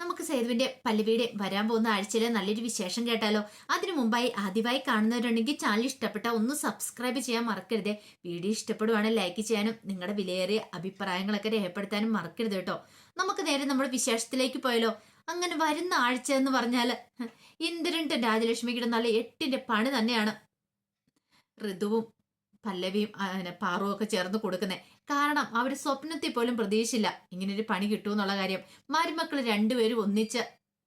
നമുക്ക് സേതുവിന്റെ പല്ലവിയുടെ വരാൻ പോകുന്ന ആഴ്ചയിലെ നല്ലൊരു വിശേഷം കേട്ടാലോ? അതിനു മുമ്പായി ആദ്യമായി കാണുന്നവരുണ്ടെങ്കിൽ ചാനൽ ഇഷ്ടപ്പെട്ട ഒന്ന് സബ്സ്ക്രൈബ് ചെയ്യാൻ മറക്കരുത്. വീഡിയോ ഇഷ്ടപ്പെടുവാണെങ്കിൽ ലൈക്ക് ചെയ്യാനും നിങ്ങളുടെ വിലയേറിയ അഭിപ്രായങ്ങളൊക്കെ രേഖപ്പെടുത്താനും മറക്കരുത് കേട്ടോ. നമുക്ക് നേരെ നമ്മുടെ വിശേഷത്തിലേക്ക് പോയാലോ? അങ്ങനെ വരുന്ന ആഴ്ച എന്ന് പറഞ്ഞാൽ ഇന്ദ്രന്റെ രാജലക്ഷ്മിയുടെ നല്ല എട്ടിന്റെ പണി തന്നെയാണ്. ഋതുവും പല്ലവിയും ആ, പിന്നെ പാറുവും ഒക്കെ ചേർന്ന് കൊടുക്കുന്നത് കാരണം അവർ സ്വപ്നത്തിൽ പോലും പ്രതീക്ഷിച്ചില്ല. ഇങ്ങനൊരു പണി കിട്ടുമെന്നുള്ള കാര്യം. മരുമക്കൾ രണ്ടുപേരും ഒന്നിച്ച്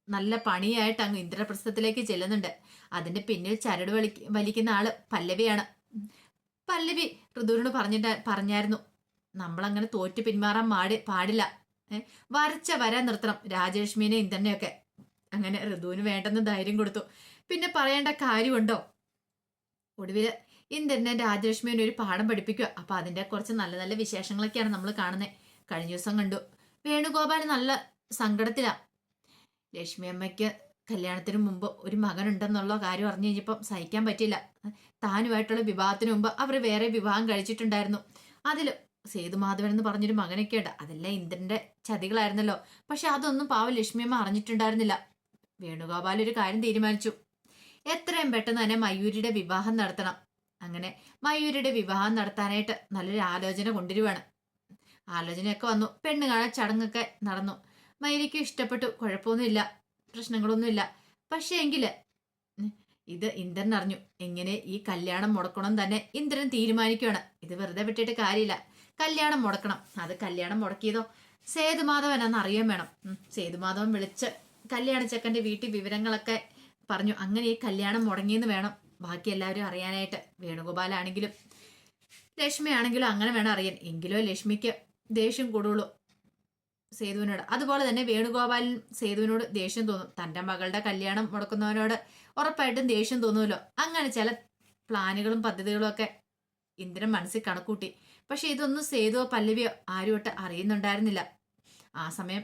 നല്ല പണിയായിട്ട് അങ്ങ് ഇന്ദ്രപ്രസ്ഥത്തിലേക്ക് ചെല്ലുന്നുണ്ട്. അതിന്റെ പിന്നിൽ ചരട് വലി വലിക്കുന്ന ആൾ പല്ലവിയാണ്. പല്ലവി ഋതുവിനോട് പറഞ്ഞിട്ട് പറഞ്ഞായിരുന്നു നമ്മളങ്ങനെ തോറ്റ് പിന്മാറാൻ പാടി പാടില്ല. വരച്ച വരാൻ നിർത്തണം. രാജലക്ഷ്മിനെ ഇന്ദ്രനെയൊക്കെ. അങ്ങനെ ഋതുവിന് വേണ്ടെന്ന് ധൈര്യം കൊടുത്തു. പിന്നെ പറയേണ്ട കാര്യമുണ്ടോ? ഒടുവിൽ ഇന്ദ്രനെ രാജലക്ഷ്മിയുടെ ഒരു പാഠം പഠിപ്പിക്കുക. അപ്പൊ അതിന്റെ കുറച്ച് നല്ല നല്ല വിശേഷങ്ങളൊക്കെയാണ് നമ്മൾ കാണുന്നത് കഴിഞ്ഞ ദിവസം കണ്ടു. വേണുഗോപാൽ നല്ല സങ്കടത്തിലാ. ലക്ഷ്മി അമ്മയ്ക്ക് കല്യാണത്തിന് മുമ്പ് ഒരു മകനുണ്ടെന്നുള്ള കാര്യം അറിഞ്ഞു കഴിഞ്ഞപ്പം സഹിക്കാൻ പറ്റില്ല താനുമായിട്ടുള്ള വിവാഹത്തിന് മുമ്പ് അവർ വേറെ വിവാഹം കഴിച്ചിട്ടുണ്ടായിരുന്നു. അതിൽ സേതുമാധവൻ എന്ന് പറഞ്ഞൊരു മകനൊക്കെ ഉണ്ട്. അതെല്ലാം ഇന്ദ്രന്റെ ചതികളായിരുന്നല്ലോ. പക്ഷെ അതൊന്നും പാവ ലക്ഷ്മിയമ്മ അറിഞ്ഞിട്ടുണ്ടായിരുന്നില്ല. വേണുഗോപാൽ ഒരു കാര്യം തീരുമാനിച്ചു. എത്രയും പെട്ടെന്ന് തന്നെ മയൂരിയുടെ വിവാഹം നടത്തണം. അങ്ങനെ മയൂരിയുടെ വിവാഹം നടത്താനായിട്ട് നല്ലൊരു ആലോചന കൊണ്ടുവരുവാണ്. ആലോചനയൊക്കെ വന്നു. പെണ്ണ് കാണാൻ ചടങ്ങൊക്കെ നടന്നു. മയൂരിക്ക് ഇഷ്ടപ്പെട്ടു. കുഴപ്പമൊന്നുമില്ല. പ്രശ്നങ്ങളൊന്നുമില്ല. പക്ഷേ എങ്കിൽ ഇത് ഇന്ദ്രൻ അറിഞ്ഞു. എങ്ങനെ ഈ കല്യാണം മുടക്കണം തന്നെ ഇന്ദ്രൻ തീരുമാനിക്കുകയാണ് ഇത് വെറുതെ വിട്ടിട്ട് കാര്യമില്ല. കല്യാണം മുടക്കണം. അത് കല്യാണം മുടക്കിയതോ? സേതുമാധവനാന്ന് അറിയാൻ വേണം. സേതുമാധവൻ വിളിച്ച് കല്യാണ ചെക്കന്റെ വീട്ടിൽ വിവരങ്ങളൊക്കെ പറഞ്ഞു. അങ്ങനെ ഈ കല്യാണം മുടങ്ങിയെന്ന് വേണം. ബാക്കി എല്ലാവരും അറിയാനായിട്ട് വേണുഗോപാലാണെങ്കിലും ലക്ഷ്മി ആണെങ്കിലും അങ്ങനെ വേണം അറിയാൻ. എങ്കിലോ ലക്ഷ്മിക്ക് ദേഷ്യം കൂടുള്ളൂ സേതുവിനോട്. അതുപോലെ തന്നെ വേണുഗോപാലിൻ സേതുവിനോട് ദേഷ്യം തോന്നും. തന്റെ മകളുടെ കല്യാണം മുടക്കുന്നവനോട് ഉറപ്പായിട്ടും ദേഷ്യം തോന്നുമല്ലോ. അങ്ങനെ ചില പ്ലാനുകളും പദ്ധതികളും ഒക്കെ ഇന്ദ്രൻ മനസ്സിൽ കണക്കൂട്ടി. പക്ഷെ ഇതൊന്നും സേതുവോ പല്ലവിയോ ആരുമൊട്ട് അറിയുന്നുണ്ടായിരുന്നില്ല. ആ സമയം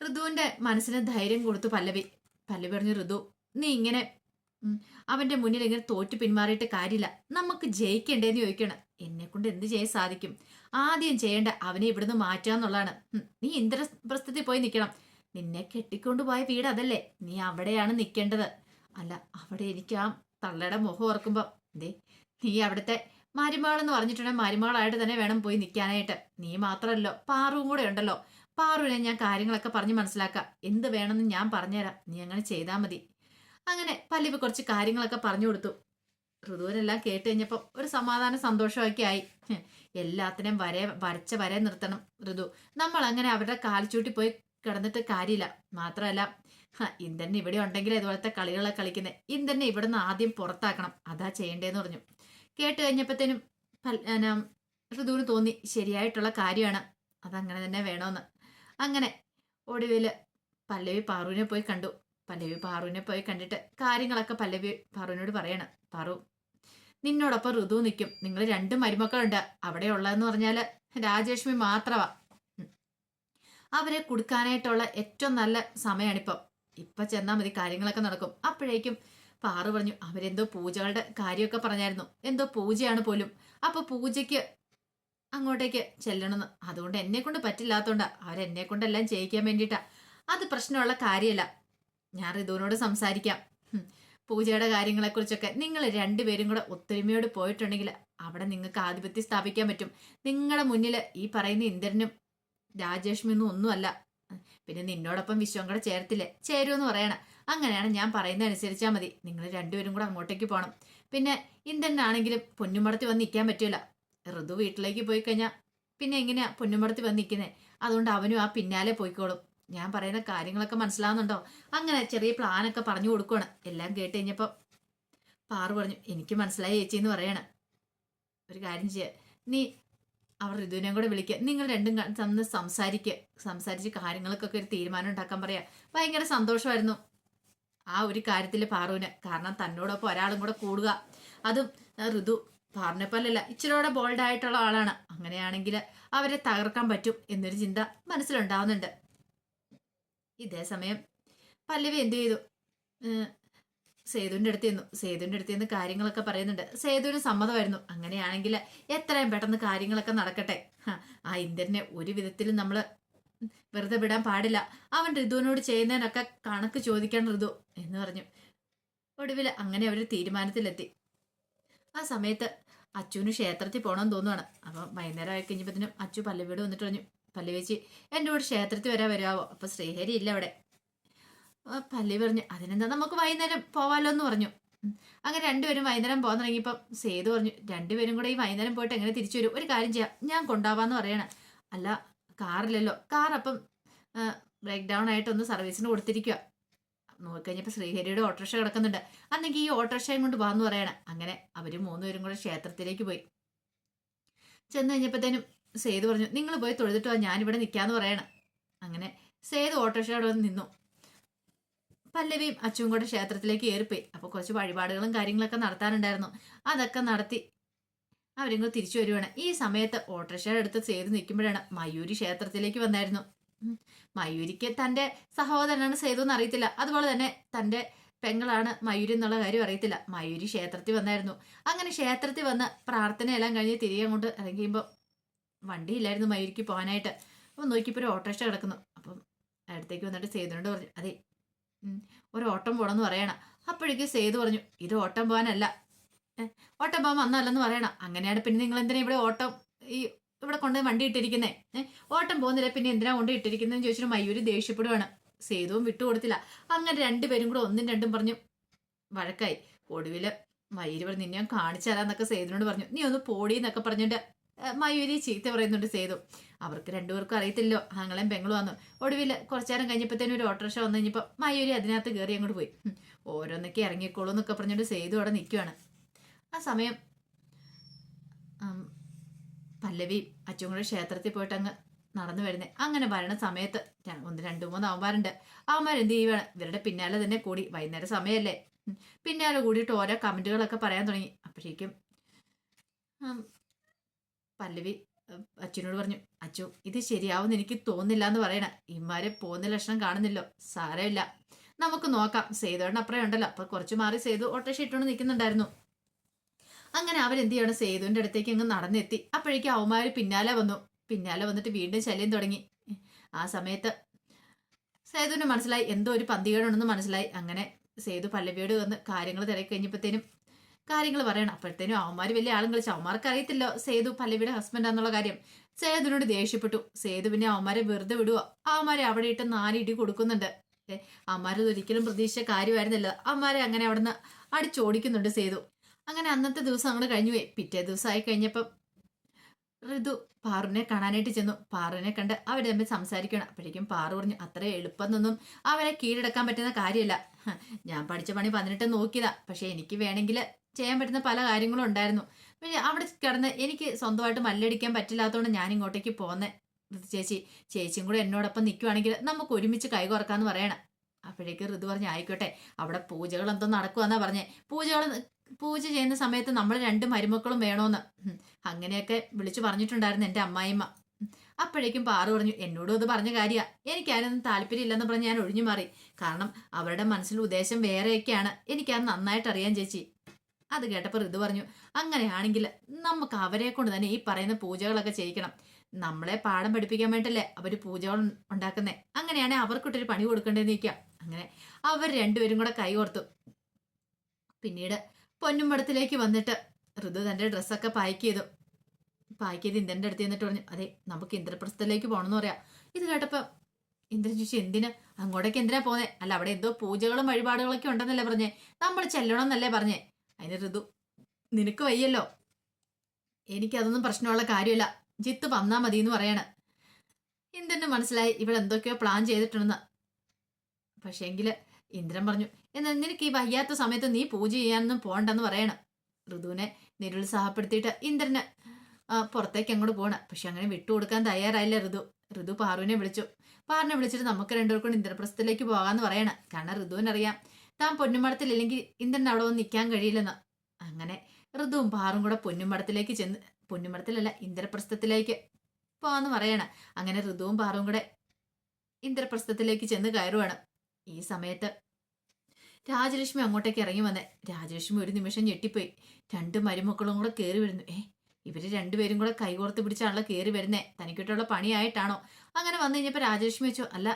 ഋതുവിന്റെ മനസ്സിന് ധൈര്യം കൊടുത്തു പല്ലവി. പല്ലവി പറഞ്ഞു ഋതു നീ ഇങ്ങനെ അവന്റെ മുന്നിൽ ഇങ്ങനെ തോറ്റു പിന്മാറിയിട്ട് കാര്യമില്ല. നമുക്ക് ജയിക്കണ്ടേന്ന് ചോദിക്കണം എന്നെ കൊണ്ട് എന്ത് ചെയ്യാൻ സാധിക്കും? ആദ്യം ചെയ്യേണ്ട അവനെ ഇവിടുന്ന് ഉം, നീ ഇന്ദ്രപ്രസ്ഥത്തിൽ പോയി നിൽക്കണം. നിന്നെ കെട്ടിക്കൊണ്ടു പോയ വീട് അതല്ലേ? നീ അവിടെയാണ് നിൽക്കേണ്ടത്. അല്ല അവിടെ എനിക്ക് ആ തള്ളയുടെ മുഖം ഓർക്കുമ്പോൾ ദേ നീ അവിടുത്തെ മരുമകളെന്ന് പറഞ്ഞിട്ടുണ്ടെങ്കിൽ മരുമകളായിട്ട് തന്നെ വേണം പോയി നിൽക്കാനായിട്ട്. നീ മാത്രമല്ലോ പാറുവും കൂടെ ഉണ്ടല്ലോ. പാറുവിനെ ഞാൻ കാര്യങ്ങളൊക്കെ പറഞ്ഞ് മനസ്സിലാക്കാം. എന്ത് വേണമെന്ന് ഞാൻ പറഞ്ഞുതരാം. നീ അങ്ങനെ ചെയ്താൽ മതി. അങ്ങനെ പല്ലിവ് കുറച്ച് കാര്യങ്ങളൊക്കെ പറഞ്ഞു കൊടുത്തു. ഋതുവിനെല്ലാം കേട്ട് കഴിഞ്ഞപ്പോൾ ഒരു സമാധാന സന്തോഷമൊക്കെ ആയി. എല്ലാത്തിനെയും വരെ വരച്ച വരെ നിർത്തണം ഋതു. നമ്മൾ അങ്ങനെ അവരുടെ കാൽച്ചൂട്ടി പോയി കിടന്നിട്ട് കാര്യമില്ല. മാത്രമല്ല ഇന്ദനെ ഇവിടെ ഉണ്ടെങ്കിൽ ഇതുപോലത്തെ കളികളെ കളിക്കുന്നത് ഇന്ദ്രനെ ഇവിടുന്ന് ആദ്യം പുറത്താക്കണം. അതാ ചെയ്യേണ്ടതെന്ന് പറഞ്ഞു. കേട്ട് കഴിഞ്ഞപ്പോഴത്തേനും ഋതുവിന് തോന്നി ശരിയായിട്ടുള്ള കാര്യമാണ്. അതങ്ങനെ തന്നെ വേണമെന്ന് അങ്ങനെ ഒടുവിൽ പല്ലവി പാറുവിനെ പോയി കണ്ടു. പല്ലവി പാറുവിനെ പോയി കണ്ടിട്ട് കാര്യങ്ങളൊക്കെ പല്ലവി പാറുവിനോട് പറയണം. പാറു നിന്നോടൊപ്പം ഋതു നിൽക്കും നിങ്ങൾ രണ്ട് മരുമക്കളുണ്ട്. അവിടെ ഉള്ളതെന്ന് പറഞ്ഞാൽ രാജേഷ്മി മാത്രമാ അവരെ കൊടുക്കാനായിട്ടുള്ള ഏറ്റവും നല്ല സമയമാണിപ്പം ഇപ്പൊ ചെന്നാൽ മതി കാര്യങ്ങളൊക്കെ നടക്കും. അപ്പോഴേക്കും പാറു പറഞ്ഞു അവരെന്തോ പൂജകളുടെ കാര്യമൊക്കെ പറഞ്ഞായിരുന്നു. എന്തോ പൂജയാണ് പോലും. അപ്പൊ പൂജയ്ക്ക് അങ്ങോട്ടേക്ക് ചെല്ലണമെന്ന്. അതുകൊണ്ട് എന്നെ കൊണ്ട് പറ്റില്ലാത്തോണ്ടാ. അവരെന്നെ കൊണ്ടെല്ലാം ചെയ്യിക്കാൻ വേണ്ടിയിട്ടാ. അത് പ്രശ്നമുള്ള കാര്യമല്ല. ഞാൻ റിതുവിനോട് സംസാരിക്കാം. പൂജയുടെ കാര്യങ്ങളെക്കുറിച്ചൊക്കെ നിങ്ങൾ രണ്ടുപേരും കൂടെ ഒത്തൊരുമയോട് പോയിട്ടുണ്ടെങ്കിൽ അവിടെ നിങ്ങൾക്ക് ആധിപത്യം സ്ഥാപിക്കാൻ പറ്റും. നിങ്ങളുടെ മുന്നിൽ ഈ പറയുന്ന ഇന്ദ്രനും രാജേഷ്മെന്നും ഒന്നുമല്ല. പിന്നെ നിന്നോടൊപ്പം വിശ്വം കൂടെ ചേർത്തില്ലേ? ചേരുമെന്ന് പറയണം. അങ്ങനെയാണ് ഞാൻ പറയുന്നത് അനുസരിച്ചാൽ മതി. നിങ്ങൾ രണ്ടുപേരും കൂടെ അങ്ങോട്ടേക്ക് പോകണം പിന്നെ ഇന്ദ്രനാണെങ്കിലും പൊന്നുമടത്തി വന്ന് നിൽക്കാൻ പറ്റില്ല. ഋതു വീട്ടിലേക്ക് പോയി കഴിഞ്ഞാൽ പിന്നെ എങ്ങനെയാ പൊന്നുമടത്തി വന്ന് നിൽക്കുന്നത് അതുകൊണ്ട് അവനും ആ പിന്നാലെ പോയിക്കോളും. ഞാൻ പറയുന്ന കാര്യങ്ങളൊക്കെ മനസ്സിലാവുന്നുണ്ടോ? അങ്ങനെ ചെറിയ പ്ലാനൊക്കെ പറഞ്ഞു കൊടുക്കുവാണ്. എല്ലാം കേട്ട് കഴിഞ്ഞപ്പോൾ പാറു പറഞ്ഞു എനിക്ക് മനസ്സിലായി ചേച്ചി എന്ന് പറയണം. ഒരു കാര്യം ചെയ്യ. നീ അവർ ഋതുവിനെയും കൂടെ വിളിക്കുക നിങ്ങൾ രണ്ടും തന്ന് സംസാരിക്കുക സംസാരിച്ച് കാര്യങ്ങൾക്കൊക്കെ ഒരു തീരുമാനം ഉണ്ടാക്കാൻ പറയാ. ഭയങ്കര സന്തോഷമായിരുന്നു ആ ഒരു കാര്യത്തിൽ പാറുവിന്. കാരണം തന്നോടൊപ്പം ഒരാളും കൂടെ കൂടുക. അതും ഋതു പാറിനെ പോലല്ല ഇച്ചിരിയോടെ ബോൾഡ് ആയിട്ടുള്ള ആളാണ്. അങ്ങനെയാണെങ്കിൽ അവരെ തകർക്കാൻ പറ്റും എന്നൊരു ചിന്ത മനസ്സിലുണ്ടാവുന്നുണ്ട്. ഇതേ സമയം പല്ലവി എന്തു ചെയ്തു? സേതുവിന്റെ അടുത്ത് ചെന്നു. സേതുവിന്റെ അടുത്ത് നിന്ന് കാര്യങ്ങളൊക്കെ പറയുന്നുണ്ട്. സേതുവിന് സമ്മതമായിരുന്നു. അങ്ങനെയാണെങ്കിൽ എത്രയും പെട്ടെന്ന് കാര്യങ്ങളൊക്കെ നടക്കട്ടെ. ആ ഇന്ദ്രനെ ഒരു വിധത്തിലും നമ്മൾ വെറുതെ വിടാൻ പാടില്ല. അവൻ ഋതുവിനോട് ചെയ്യുന്നതിനൊക്കെ കണക്ക് ചോദിക്കണം ഋതു എന്ന് പറഞ്ഞു. ഒടുവിൽ അങ്ങനെ അവർ തീരുമാനത്തിലെത്തി. ആ സമയത്ത് അച്ചുവിന് ക്ഷേത്രത്തിൽ പോകണമെന്ന് തോന്നുവാണ്. അപ്പം വൈകുന്നേരം ആയി കഴിഞ്ഞപ്പോഴത്തേനും അച്ചു പല്ലവിയോട് വന്നിട്ട് പറഞ്ഞു പല്ലവേച്ചി എന്റെ കൂടെ ക്ഷേത്രത്തിൽ വരാൻ വരാവോ അപ്പം ശ്രീഹരി ഇല്ല അവിടെ. പല്ലി പറഞ്ഞു അതിനെന്താ നമുക്ക് വൈകുന്നേരം പോവാലോ എന്ന് പറഞ്ഞു അങ്ങനെ രണ്ടുപേരും വൈകുന്നേരം പോകാൻ തുടങ്ങിയപ്പം സേതു പറഞ്ഞു രണ്ടുപേരും കൂടെ ഈ വൈകുന്നേരം പോയിട്ട് എങ്ങനെ തിരിച്ചു വരും? ഒരു കാര്യം ചെയ്യാം ഞാൻ കൊണ്ടാവാന്ന് പറയണ. അല്ല കാറില്ലല്ലോ കാർ അപ്പം ബ്രേക്ക് ഡൗൺ ആയിട്ട് ഒന്ന് സർവീസിന് കൊടുത്തിരിക്കുക നോക്കിക്കഴിഞ്ഞപ്പോൾ ശ്രീഹരിയുടെ ഓട്ടോറിക്ഷ കിടക്കുന്നുണ്ട്. അന്നെങ്കിൽ ഈ ഓട്ടോറിക്ഷയും കൊണ്ട് പോകാന്ന് പറയണം. അങ്ങനെ അവർ മൂന്നുപേരും കൂടെ ക്ഷേത്രത്തിലേക്ക് പോയി. ചെന്ന് കഴിഞ്ഞപ്പോഴത്തേനും സേതു പറഞ്ഞു നിങ്ങൾ പോയി തൊഴുതിട്ട് ഞാനിവിടെ നിൽക്കാന്ന് പറയണം. അങ്ങനെ സേതു ഓട്ടോറിക്ഷയുടെ വന്ന് നിന്നു. പല്ലവിയും അച്ചും കൂടെ ക്ഷേത്രത്തിലേക്ക് കയറിപ്പോയി. അപ്പോൾ കുറച്ച് വഴിപാടുകളും കാര്യങ്ങളൊക്കെ നടത്താനുണ്ടായിരുന്നു. അതൊക്കെ നടത്തി അവരിങ്ങ് തിരിച്ചു വരുവാണ്. ഈ സമയത്ത് ഓട്ടോറിക്ഷയുടെ അടുത്ത് സേതു നിൽക്കുമ്പോഴാണ് മയൂരി ക്ഷേത്രത്തിലേക്ക് വന്നായിരുന്നു. മയൂരിക്ക് തന്റെ സഹോദരനാണ് സേതു എന്ന് അറിയത്തില്ല. അതുപോലെ തന്നെ തന്റെ പെങ്ങളാണ് മയൂരി എന്നുള്ള കാര്യം അറിയത്തില്ല. മയൂരി ക്ഷേത്രത്തിൽ വന്നായിരുന്നു. അങ്ങനെ ക്ഷേത്രത്തിൽ വന്ന് പ്രാർത്ഥനയെല്ലാം കഴിഞ്ഞ് തിരികെ അങ്ങോട്ട് ഇറങ്ങിയുമ്പോൾ വണ്ടിയില്ലായിരുന്നു മയൂരിക്ക് പോകാനായിട്ട്. അപ്പം നോക്കിയപ്പോൾ ഒരു ഓട്ടോറിക്ഷ കിടക്കുന്നു. അപ്പം അടുത്തേക്ക് വന്നിട്ട് സേതുനോട് പറഞ്ഞു അതെ ഒരു ഓട്ടം പോകണമെന്ന് പറയണം. അപ്പോഴേക്കും സേതു പറഞ്ഞു ഇത് ഓട്ടം പോകാനല്ല. ഓട്ടം പോകാൻ വന്നല്ലെന്ന് പറയണം. അങ്ങനെയാണ് പിന്നെ നിങ്ങൾ എന്തിനാ ഇവിടെ ഓട്ടം ഈ ഇവിടെ കൊണ്ട് വണ്ടി ഇട്ടിരിക്കുന്നേ? ഓട്ടം പോകുന്നില്ല പിന്നെ എന്തിനാ കൊണ്ട് ഇട്ടിരിക്കുന്നതെന്ന് ചോദിച്ചിട്ട് മയൂര് ദേഷ്യപ്പെടുവാണ്. സേതുവും വിട്ടുകൊടുത്തില്ല അങ്ങനെ രണ്ടുപേരും കൂടെ ഒന്നും രണ്ടും പറഞ്ഞു വഴക്കായി. ഒടുവിൽ മയൂര് പറഞ്ഞു നിന്നെ ഞാൻ കാണിച്ചു തരാന്നൊക്കെ സേതുനോട് പറഞ്ഞു. നീ ഒന്ന് പോടി എന്നൊക്കെ പറഞ്ഞിട്ട് മയൂരി ചീത്ത പറയുന്നുണ്ട് സേതു. അവർക്ക് രണ്ടുപേർക്കും അറിയത്തില്ലോ. ആങ്ങളെയും വന്നു ഒടുവിൽ കുറച്ചു നേരം കഴിഞ്ഞപ്പോഴത്തേനും ഒരു ഓട്ടോറിക്ഷ വന്നു കഴിഞ്ഞപ്പോൾ മയൂരി അതിനകത്ത് കയറി അങ്ങോട്ട് പോയി. ഓരോന്നൊക്കെ ഇറങ്ങിക്കോളൂ എന്നൊക്കെ പറഞ്ഞുകൊണ്ട് സേതു അവിടെ നിൽക്കുവാണ് ആ സമയം പല്ലവി അച്ഛൻ കൂടെ ക്ഷേത്രത്തിൽ പോയിട്ട് അങ്ങ് നടന്നു വരുന്നത് അങ്ങനെ വരണ സമയത്ത് ഒന്ന് രണ്ട് മൂന്ന് അവന്മാരുണ്ട്. അവന്മാർ എന്ത് ചെയ്യുവാണ്? ഇവരുടെ പിന്നാലെ തന്നെ കൂടി. വൈകുന്നേരം സമയമല്ലേ. പിന്നാലെ കൂടിയിട്ട് ഓരോ കമന്റുകളൊക്കെ പറയാൻ തുടങ്ങി. അപ്പോഴേക്കും പല്ലവി അച്ഛനോട് പറഞ്ഞു അച്ചു ഇത് ശരിയാവുമെന്ന് എനിക്ക് തോന്നില്ല എന്ന് പറയണ. ഇമാരെ പോകുന്ന ലക്ഷണം കാണുന്നില്ലോ. സാരമില്ല. നമുക്ക് നോക്കാം. സേതുവേണ്ട അപ്പുറം ഉണ്ടല്ലോ. അപ്പൊ കുറച്ച് മാറി സേതു ഓട്ടോഷ ഇട്ടുകൊണ്ട് നിൽക്കുന്നുണ്ടായിരുന്നു. അങ്ങനെ അവരെന്ത് ചെയ്യണം? സേതുവിന്റെ അടുത്തേക്ക് അങ്ങ് നടന്നെത്തി. അപ്പോഴേക്കും അവന്മാര് പിന്നാലെ വന്നു. പിന്നാലെ വന്നിട്ട് വീണ്ടും ശല്യം തുടങ്ങി. ആ സമയത്ത് സേതുവിന് മനസ്സിലായി. എന്തോ ഒരു പന്തികേടുണ്ടെന്ന് മനസ്സിലായി. അങ്ങനെ സേതു പല്ലവിയോട് വന്ന് കാര്യങ്ങൾ തിരക്കി കഴിഞ്ഞപ്പോഴത്തേനും കാര്യങ്ങൾ പറയണം. അപ്പോഴത്തേനും അവന്മാർ വലിയ ആളും കളിച്ചു അവന്മാർക്ക് അറിയത്തില്ല സേതു പല്ലവിയുടെ ഹസ്ബൻഡ് എന്നുള്ള കാര്യം. സേതുവിനോട് ദേഷ്യപ്പെട്ടു. സേതു പിന്നെ അവന്മാരെ വെറുതെ വിടുക അവന്മാരെ അവിടെ ഇട്ട് നാലിടി കൊടുക്കുന്നുണ്ട്. ഏ, അവന്മാരത് ഒരിക്കലും പ്രതീക്ഷിച്ച കാര്യമായിരുന്നില്ല. അവന്മാരെ അങ്ങനെ അവിടുന്ന് അടിച്ചോടിക്കുന്നുണ്ട് സേതു. അങ്ങനെ അന്നത്തെ ദിവസം അങ്ങോട്ട് കഴിഞ്ഞു പോയി. പിറ്റേ ദിവസമായി കഴിഞ്ഞപ്പം ഋതു പാറുവിനെ കാണാനായിട്ട് ചെന്നു. പാറുവിനെ കണ്ട് അവർ തമ്മിൽ സംസാരിക്കണം. അപ്പോഴേക്കും പാറു പറഞ്ഞു അത്ര എളുപ്പമെന്നൊന്നും അവരെ കീഴടക്കാൻ പറ്റുന്ന കാര്യമല്ല ഞാൻ പഠിച്ച പണി പതിനെട്ട് നോക്കിയതാ. പക്ഷെ എനിക്ക് വേണമെങ്കിൽ ചെയ്യാൻ പറ്റുന്ന പല കാര്യങ്ങളും ഉണ്ടായിരുന്നു. പിന്നെ അവിടെ കിടന്ന് എനിക്ക് സ്വന്തമായിട്ട് മല്ലടിക്കാൻ പറ്റില്ലാത്തതുകൊണ്ട് ഞാൻ ഇങ്ങോട്ടേക്ക് പോന്നെ. ചേച്ചി ചേച്ചിയും കൂടെ എന്നോടൊപ്പം നിൽക്കുവാണെങ്കിൽ നമുക്ക് ഒരുമിച്ച് കൈ കുറക്കാന്ന് പറയണം. അപ്പോഴേക്ക് ഋതു പറഞ്ഞ് ആയിക്കോട്ടെ അവിടെ പൂജകൾ എന്തോ നടക്കുവാന്നാ പറഞ്ഞേ. പൂജകൾ പൂജ ചെയ്യുന്ന സമയത്ത് നമ്മൾ രണ്ട് മരുമക്കളും വേണോന്ന്. അങ്ങനെയൊക്കെ വിളിച്ചു പറഞ്ഞിട്ടുണ്ടായിരുന്നു എന്റെ അമ്മായിമ്മ. അപ്പോഴേക്കും പാറു പറഞ്ഞു എന്നോടും അത് പറഞ്ഞ കാര്യ. എനിക്കാരൊന്നും താല്പര്യമില്ലെന്ന് പറഞ്ഞ് ഞാൻ ഒഴിഞ്ഞു മാറി കാരണം അവരുടെ മനസ്സിൽ ഉദ്ദേശം വേറെയൊക്കെയാണ്. എനിക്കത് നന്നായിട്ട് അറിയാൻ ചേച്ചി. അത് കേട്ടപ്പോൾ ഋതു പറഞ്ഞു അങ്ങനെയാണെങ്കിൽ നമുക്ക് അവരെ കൊണ്ട് തന്നെ ഈ പറയുന്ന പൂജകളൊക്കെ ചെയ്യിക്കണം. നമ്മളെ പാഠം പഠിപ്പിക്കാൻ വേണ്ടല്ലേ അവർ പൂജകൾ ഉണ്ടാക്കുന്നേ. അങ്ങനെയാണെങ്കിൽ അവർക്കിട്ടൊരു പണി കൊടുക്കേണ്ടതെന്ന് നിൽക്കുക അങ്ങനെ അവർ രണ്ടുപേരും കൂടെ കൈ കോർത്തു പിന്നീട് പൊന്നുമ്പടത്തിലേക്ക് വന്നിട്ട് ഋതു തന്റെ ഡ്രസ്സൊക്കെ പാക്ക് ചെയ്തു. പാക്ക് ചെയ്ത് ഇന്ദ്രന്റെ അടുത്ത് ചെന്നിട്ട് പറഞ്ഞു അതെ നമുക്ക് ഇന്ദ്രപ്രസ്ഥത്തിലേക്ക് പോകണമെന്ന് പറയാം. ഇത് കേട്ടപ്പോൾ ഇന്ദ്രൻ ചോദിച്ചു എന്തിന്? അങ്ങോട്ടേക്ക് എന്തിനാ പോന്നെ? അല്ല അവിടെ എന്തോ പൂജകളും വഴിപാടുകളൊക്കെ ഉണ്ടെന്നല്ലേ പറഞ്ഞേ. നമ്മൾ ചെല്ലണം എന്നല്ലേ പറഞ്ഞേ. അതിന് ഋതു നിനക്ക് വയ്യല്ലോ. എനിക്കതൊന്നും പ്രശ്നമുള്ള കാര്യമില്ല. ജിത്ത് വന്നാ മതി എന്ന് പറയാണ്. ഇന്ദ്രന് മനസ്സിലായി? ഇവിടെ എന്തൊക്കെയോ പ്ലാൻ ചെയ്തിട്ടുണ്ടെന്ന്. പക്ഷേങ്കിൽ ഇന്ദ്രൻ പറഞ്ഞു എന്നാൽ നിനക്ക് ഈ വയ്യാത്ത സമയത്ത് നീ പൂജ ചെയ്യാനൊന്നും പോകണ്ടെന്ന് പറയണം. ഋതുവിനെ നിരുത്സാഹപ്പെടുത്തിയിട്ട് ഇന്ദ്രന് പുറത്തേക്ക് അങ്ങോട്ട് പോകണം പക്ഷെ അങ്ങനെ വിട്ടുകൊടുക്കാൻ തയ്യാറായില്ല ഋതു. ഋതു പാറുവിനെ വിളിച്ചു. പാറിനെ വിളിച്ചിട്ട് നമുക്ക് രണ്ടുപേർക്കും ഇന്ദ്രപ്രസ്ഥത്തിലേക്ക് പോകാന്ന് പറയണം. കാരണം ഋതുവിനറിയാം താൻ പൊന്നുമടത്തിൽ ഇല്ലെങ്കിൽ ഇന്ദ്രൻ അവിടെ വന്ന് നിൽക്കാൻ കഴിയില്ലെന്ന്. അങ്ങനെ ഋതുവും പാറും കൂടെ പൊന്നുമടത്തിലേക്ക് ചെന്ന് പൊന്നുമടത്തിലല്ല ഇന്ദ്രപ്രസ്ഥത്തിലേക്ക് പോവാന്ന് പറയണം. അങ്ങനെ ഋതുവും പാറും കൂടെ ഇന്ദ്രപ്രസ്ഥത്തിലേക്ക് ചെന്ന് കയറുവാണ്. ഈ സമയത്ത് രാജലക്ഷ്മി അങ്ങോട്ടേക്ക് ഇറങ്ങി വന്നേ. രാജലക്ഷ്മി ഒരു നിമിഷം ഞെട്ടിപ്പോയി. രണ്ട് മരുമക്കളും കൂടെ കയറി വരുന്നു. ഏ ഇവർ രണ്ടുപേരും കൂടെ കൈകോർത്ത് പിടിച്ചാണല്ലോ കയറി വരുന്നേ. തനിക്കിട്ടുള്ള പണിയായിട്ടാണോ? അങ്ങനെ വന്നു കഴിഞ്ഞപ്പോൾ രാജലക്ഷ്മി വെച്ചു അല്ല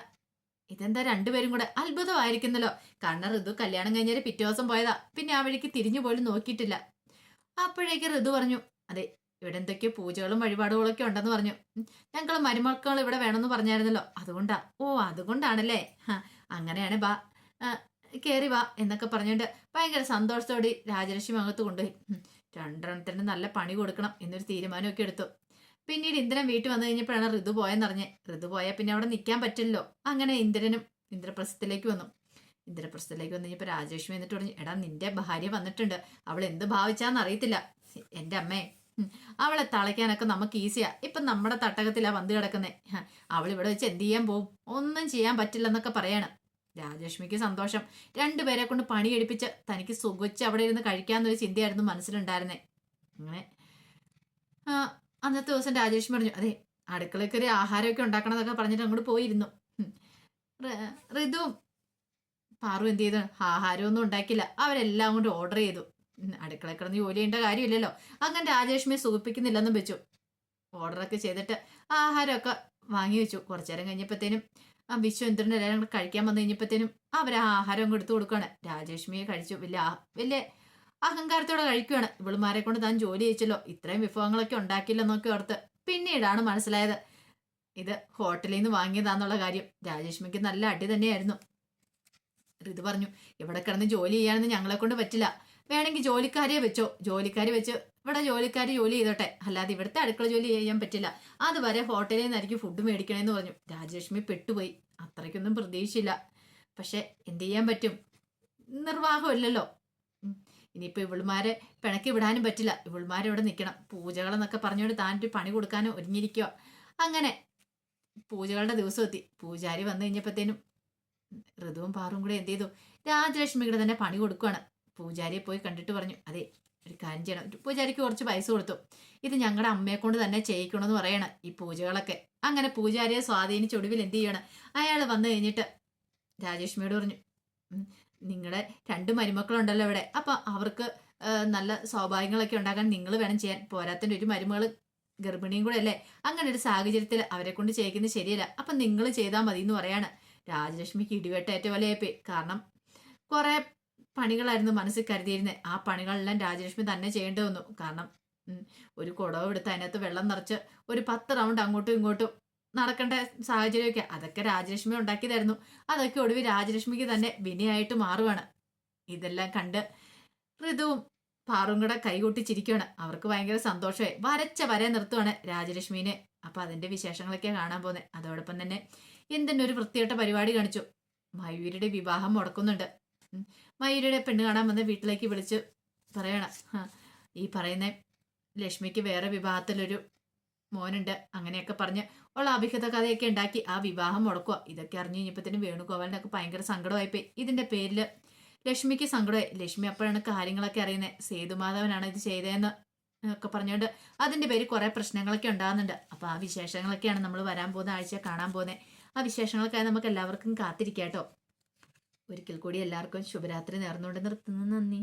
ഇതെന്താ രണ്ടുപേരും കൂടെ? അത്ഭുതമായിരിക്കുന്നല്ലോ. കാരണം ഋതു കല്യാണം കഴിഞ്ഞൊരു പിറ്റേ ദിവസം പോയതാ. പിന്നെ ആ വഴിക്ക് തിരിഞ്ഞു പോലും നോക്കിയിട്ടില്ല. അപ്പോഴേക്ക് ഋതു പറഞ്ഞു അതെ ഇവിടെ എന്തൊക്കെയോ പൂജകളും വഴിപാടുകളൊക്കെ ഉണ്ടെന്ന് പറഞ്ഞു. ഞങ്ങൾ മരുമക്കൾ ഇവിടെ വേണമെന്ന് പറഞ്ഞായിരുന്നല്ലോ. അതുകൊണ്ടാ. ഓ അതുകൊണ്ടാണല്ലേ? അങ്ങനെയാണ് ബാ. കയറി വാ എന്നൊക്കെ പറഞ്ഞുകൊണ്ട് ഭയങ്കര സന്തോഷത്തോടെ രാജലക്ഷ്മി അകത്ത് കൊണ്ടുപോയി. രണ്ടെണ്ണത്തിന് നല്ല പണി കൊടുക്കണം എന്നൊരു തീരുമാനമൊക്കെ എടുത്തു. പിന്നീട് ഇന്ദ്രൻ വീട്ടിൽ വന്നു കഴിഞ്ഞപ്പോഴാണ് ഋതു പോയെന്നറിഞ്ഞ് ഋതു പോയാൽ പിന്നെ അവിടെ നിൽക്കാൻ പറ്റില്ലല്ലോ. അങ്ങനെ ഇന്ദ്രനും ഇന്ദ്രപ്രസ്ഥത്തിലേക്ക് വന്നു. ഇന്ദ്രപ്രസ്ഥത്തിലേക്ക് വന്നു കഴിഞ്ഞപ്പോൾ രാജേഷ് വന്നിട്ട് പറഞ്ഞു എടാ നിന്റെ ഭാര്യ വന്നിട്ടുണ്ട്. അവൾ എന്ത് ഭാവിച്ചാന്ന് അറിയത്തില്ല. എന്റെ അമ്മേ അവളെ തളയ്ക്കാനൊക്കെ നമുക്ക് ഈസിയാ. ഇപ്പം നമ്മുടെ തട്ടകത്തിലാ വന്ന് കിടക്കുന്നത് അവൾ ഇവിടെ വെച്ച് എന്ത് ചെയ്യാൻ പോവും? ഒന്നും ചെയ്യാൻ പറ്റില്ലെന്നൊക്കെ പറയാണ്. രാജലക്ഷ്മിക്ക് സന്തോഷം. രണ്ടുപേരെ കൊണ്ട് പണി എടുപ്പിച്ച് തനിക്ക് സുഖിച്ച് അവിടെ ഇരുന്ന് കഴിക്കാന്നൊരു ചിന്തയായിരുന്നു മനസ്സിലുണ്ടായിരുന്നേ. അങ്ങനെ അന്നത്തെ ദിവസം രാജേഷ് പറഞ്ഞു അതെ അടുക്കളയ്ക്ക് ഒരു ആഹാരമൊക്കെ ഉണ്ടാക്കണം എന്നൊക്കെ പറഞ്ഞിട്ട് അങ്ങോട്ട് പോയിരുന്നു. ഋതുവും പാറു എന്ത് ചെയ്തു? ആഹാരമൊന്നും ഉണ്ടാക്കില്ല അവരെല്ലാം കൊണ്ട് ഓർഡർ ചെയ്തു. അടുക്കളയിൽ കിടന്ന് ജോലി ചെയ്യേണ്ട കാര്യമില്ലല്ലോ. അങ്ങനെ രാജേഷ്മിയെ സുഖിപ്പിക്കുന്നില്ലെന്നും വെച്ചു. ഓർഡറൊക്കെ ചെയ്തിട്ട് ആഹാരമൊക്കെ വാങ്ങി വെച്ചു. കുറച്ചു നേരം കഴിഞ്ഞപ്പോഴത്തേനും ആ വിശ്വ ഇന്ദ്രന്റെ കഴിക്കാൻ വന്നു കഴിഞ്ഞപ്പോഴത്തേനും അവർ ആഹാരം കൊടുത്തു കൊടുക്കുകയാണ്. രാജേഷ്മിയെ കഴിച്ചു. വലിയ വലിയ അഹങ്കാരത്തോടെ കഴിക്കുകയാണ്. ഇവളുമാരെ കൊണ്ട് താൻ ജോലി ചെയ്യിച്ചല്ലോ. ഇത്രയും വിഭവങ്ങളൊക്കെ ഉണ്ടാക്കില്ലെന്നൊക്കെ ഓർത്ത് പിന്നീടാണ് മനസ്സിലായത്. ഇത് ഹോട്ടലിൽ നിന്ന് വാങ്ങിയതാന്നുള്ള കാര്യം. രാജേഷ്മിക്ക് നല്ല അടി തന്നെയായിരുന്നു. ഋതു പറഞ്ഞു ഇവിടെ കിടന്ന് ജോലി ചെയ്യാനൊന്നും ഞങ്ങളെ കൊണ്ട് പറ്റില്ല. വേണമെങ്കിൽ ജോലിക്കാരെ വെച്ചോ. ജോലിക്കാരെ വെച്ച് ഇവിടെ ജോലിക്കാർ ജോലി ചെയ്തോട്ടെ. അല്ലാതെ ഇവിടുത്തെ അടുക്കള ജോലി ചെയ്യാൻ പറ്റില്ല. അതുവരെ ഹോട്ടലിൽ നിന്നായിരിക്കും ഫുഡ് മേടിക്കണമെന്ന് പറഞ്ഞു. രാജലക്ഷ്മി പെട്ടുപോയി. അത്രയ്ക്കൊന്നും പ്രതീക്ഷയില്ല. പക്ഷെ എന്ത് ചെയ്യാൻ പറ്റും? നിർവാഹമില്ലല്ലോ. ഇനിയിപ്പോൾ ഇവിൾമാരെ പിണക്കി വിടാനും പറ്റില്ല. ഇവളുമാരെ ഇവിടെ നിൽക്കണം പൂജകളെന്നൊക്കെ പറഞ്ഞുകൊണ്ട് താനൊരു പണി കൊടുക്കാനും ഒരുങ്ങിയിരിക്കുക അങ്ങനെ പൂജകളുടെ ദിവസം എത്തി പൂജാരി വന്നു കഴിഞ്ഞപ്പോഴത്തേനും ഋതുവും പാറും കൂടെ എന്ത് ചെയ്തു? രാജലക്ഷ്മിയുടെ തന്നെ പണി കൊടുക്കുകയാണ് പൂജാരിയെ പോയി കണ്ടിട്ട് പറഞ്ഞു അതെ ഒരു കാര്യം ചെയ്യണം. പൂജാരിക്ക് കുറച്ച് പൈസ കൊടുത്തു. ഇത് ഞങ്ങളുടെ അമ്മയെ കൊണ്ട് തന്നെ ചെയ്യിക്കണമെന്ന് പറയണം ഈ പൂജകളൊക്കെ. അങ്ങനെ പൂജാരിയെ സ്വാധീനിച്ചൊടുവിൽ എന്ത് ചെയ്യണം? അയാൾ വന്നു കഴിഞ്ഞിട്ട് രാജലക്ഷ്മിയോട് പറഞ്ഞു നിങ്ങളുടെ രണ്ട് മരുമക്കളുണ്ടല്ലോ ഇവിടെ. അപ്പൊ അവർക്ക് നല്ല സ്വാഭാവികങ്ങളൊക്കെ ഉണ്ടാക്കാൻ നിങ്ങൾ വേണം ചെയ്യാൻ. പോരാത്തിന്റെ ഒരു മരുമകൾ ഗർഭിണിയും കൂടെ അല്ലേ? അങ്ങനെ ഒരു സാഹചര്യത്തിൽ അവരെ കൊണ്ട് ചെയ്യിക്കുന്നത് ശരിയല്ല. അപ്പൊ നിങ്ങൾ ചെയ്താൽ മതി എന്ന് പറയാണ്. രാജലക്ഷ്മിക്ക് ഇടിവെട്ടേറ്റ പോലെയായി കാരണം കുറെ പണികളായിരുന്നു മനസ്സിൽ കരുതിയിരുന്നത് ആ പണികളെല്ലാം രാജലക്ഷ്മി തന്നെ ചെയ്യേണ്ടി വന്നു. കാരണം ഒരു കുടവ് എടുത്ത് അതിനകത്ത് വെള്ളം നിറച്ച് ഒരു പത്ത് റൗണ്ട് അങ്ങോട്ടും ഇങ്ങോട്ടും നടക്കേണ്ട സാഹചര്യമൊക്കെ. അതൊക്കെ രാജലക്ഷ്മി ഉണ്ടാക്കിയതായിരുന്നു. അതൊക്കെ ഒടുവിൽ രാജലക്ഷ്മിക്ക് തന്നെ വിനയായിട്ട് മാറുവാണ്. ഇതെല്ലാം കണ്ട് ഋതുവും പാറും കൂടെ കൈകൂട്ടിച്ചിരിക്കുകയാണ് അവർക്ക് ഭയങ്കര സന്തോഷമായി. വരച്ച വരെ നിർത്തുവാണ് രാജലക്ഷ്മിനെ. അപ്പൊ അതിന്റെ വിശേഷങ്ങളൊക്കെ കാണാൻ പോകുന്നത് അതോടൊപ്പം തന്നെ എന്തിന്റെ ഒരു പരിപാടി കാണിച്ചു. മയൂരിയുടെ വിവാഹം മുടക്കുന്നുണ്ട്. മയൂരിയുടെ പെണ്ണ് കാണാൻ വന്ന് വീട്ടിലേക്ക് വിളിച്ച് പറയണം. ഈ പറയുന്ന ലക്ഷ്മിക്ക് വേറെ വിവാഹത്തിലൊരു മോനുണ്ട്. അങ്ങനെയൊക്കെ പറഞ്ഞ് ഉള്ള അഭിഹിത കഥയൊക്കെ ഉണ്ടാക്കി ആ വിവാഹം മുടക്കുക ഇതൊക്കെ അറിഞ്ഞു കഴിഞ്ഞപ്പോഴത്തേനും വേണുഗോപാലിനൊക്കെ ഭയങ്കര സങ്കടമായിപ്പോയി. ഇതിന്റെ പേരിൽ ലക്ഷ്മിക്ക് സങ്കടമായി. ലക്ഷ്മി അപ്പോഴാണ് കാര്യങ്ങളൊക്കെ അറിയുന്നത് സേതുമാധവനാണ് ഇത് ചെയ്തതെന്ന് ഒക്കെ പറഞ്ഞുകൊണ്ട് അതിന്റെ പേര് കുറെ പ്രശ്നങ്ങളൊക്കെ ഉണ്ടാകുന്നുണ്ട്. അപ്പൊ ആ വിശേഷങ്ങളൊക്കെയാണ് നമ്മൾ വരാൻ പോകുന്ന ആഴ്ച കാണാൻ പോകുന്നത് ആ വിശേഷങ്ങൾക്കായി നമുക്ക് എല്ലാവർക്കും കാത്തിരിക്കാം കേട്ടോ. ഒരിക്കൽ കൂടി എല്ലാവർക്കും ശുഭരാത്രി നേർന്നുകൊണ്ട് നിർത്തുന്നു. നന്ദി.